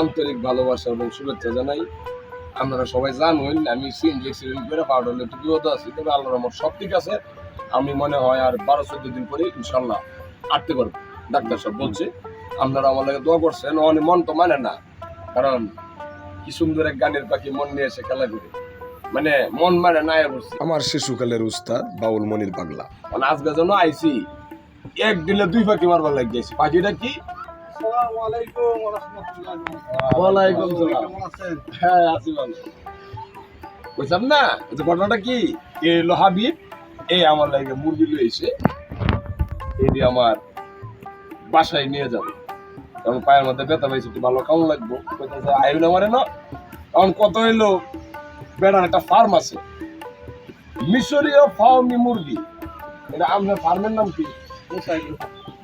আন্তরিক ভালোবাসা এবং শুভেচ্ছা জানাই। আপনারা সবাই জানুন আমি সিএনজি অ্যাক্সিডেন্ট করে পাউডার একটু বিপদ আছি তবে আল্লাহর আমার সব ঠিক আছে। আমি মনে হয় আর বারো চোদ্দ দিন পরে ইনশাল্লাহ আটতে পারব ডাক্তার সাহেব বলছে। আপনারা আমার লাগে দোয়া করছেন অনেক মন তো মানে না কারণ কি সুন্দর এক গানের পাখি মন নিয়ে এসে খেলা করে। মানে মন মানে না আমার শিশুকালের উস্তাদ বাউল মনির পাগলা মানে আজকে যেন আইছি এক দিলে দুই পাখি মারবার লাগ গেছি। পাখিটা কি? আসসালামু আলাইকুম ওয়া রাহমাতুল্লাহি ওয়া বারাকাতুহু। সালাম। হ্যাঁ আছি ভালো। বুঝলাম না? যে ঘটনাটা কি? এ হলো এই আমার লাগে মুরগি লইছে এটি আমার বাসায় নিয়ে যাবে। কারণ পায়ের মধ্যে ব্যথা পাইছে একটু ভালো কেমন লাগবো? আইব না মারে না? এখন কত হইল? বেড়ার একটা ফার্ম আছে মিশরীয় ফার্মি মুরগি। এটা আপনার ফার্মের নাম কি?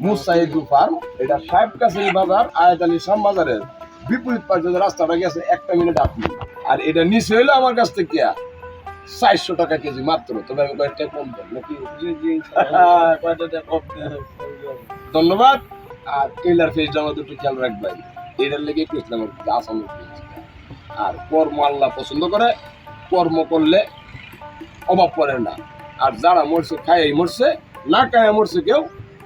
মুসাইদু ফার্ম এটা সাহেব কাছে বাজার, আয়াত আলী শাম বাজারের। বিপরীত পাশে রাস্তাটা গেছে, একটা মিনিট আপনি। আর এটা নিচে হইল আমার কাছ থেকে চারশো টাকা কেজি মাত্র। তবে আমি কয়েকটা কম দেন নাকি? ধন্যবাদ। আর টেলার ফেস জামা দুটো খেয়াল রাখবেন এটার লেগে একটু ইসলাম আর কর্ম আল্লাহ পছন্দ করে, কর্ম করলে অভাব পড়ে না। আর যারা মরছে, খায় মরছে, না খায় মরছে কেউ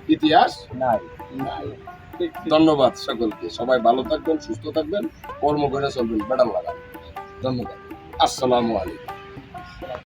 ইতিহাস? নাই। নাই। ধন্যবাদ সকলকে। সবাই ভালো থাকবেন সুস্থ থাকবেন কর্ম করে চলবেন বেড়াল লাগান। ধন্যবাদ। আসসালামু আলাইকুম।